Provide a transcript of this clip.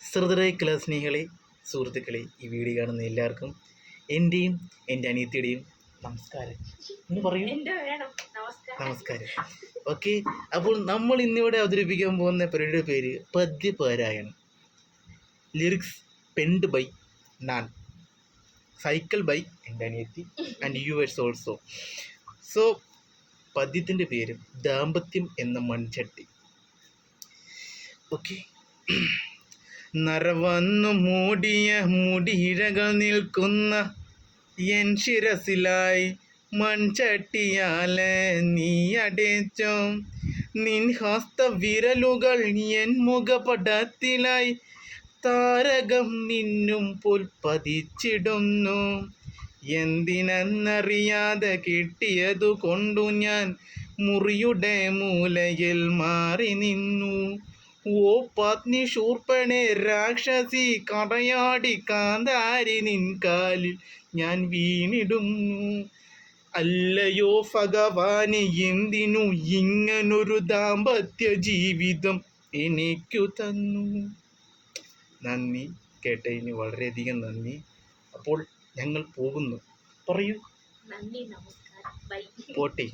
ശ്രുതരായ കലാസ്നേഹികളെ സുഹൃത്തുക്കളെ ഈ വീഡിയോ കാണുന്ന എല്ലാവർക്കും എന്റെയും എന്റെ അനിയത്തിയുടെയും നമസ്കാരം. എന്ന് പറയൂ. നമസ്കാരം. ഓക്കെ അപ്പോൾ നമ്മൾ ഇന്നിവിടെ അവതരിപ്പിക്കാൻ പോകുന്ന പരിപാടിയുടെ പേര് പദ്യപാരായണം ലിറിക്സ് പെൻഡ് ബൈ നാൻ സൈക്കിൾ ബൈ എന്റെ അനിയത്തി ആൻഡ് യുവേഴ്സ് ഓൾസോ സോ പദ്യത്തിന്റെ പേര് ദാമ്പത്യം എന്ന മൺചട്ടി. ഓക്കെ. നറവന്നു മൂടിയ മുടിയിഴകൾ നിൽക്കുന്ന എൻ ശിരസിലായി മൺചട്ടിയാലെ നീ അടേച്ചോ. നിൻ ഹസ്ത വിരലുകൾ എൻ മുഖപടത്തിലായി താരകം നിന്നും പുൽപ്പതിച്ചിടുന്നു എന്തിനെന്നറിയാതെ കിട്ടിയതു കൊണ്ടു ഞാൻ മുറിയുടെ മൂലയിൽ മാറി നിന്നു. ഓ പത്നി ശൂർപ്പണെ രാക്ഷസി കടയാടി കാന്താരി നിൻ കാലിൽ ഞാൻ വീണിടുന്നു അല്ലയോ ഭഗവാന് എന്തിനു ഇങ്ങനൊരു ദാമ്പത്യ ജീവിതം എനിക്കു തന്നു? നന്ദി കേട്ടതിന് വളരെയധികം നന്ദി. അപ്പോൾ ഞങ്ങൾ പോകുന്നു. പറയൂ. നന്ദി നമസ്കാരം. പോട്ടെ.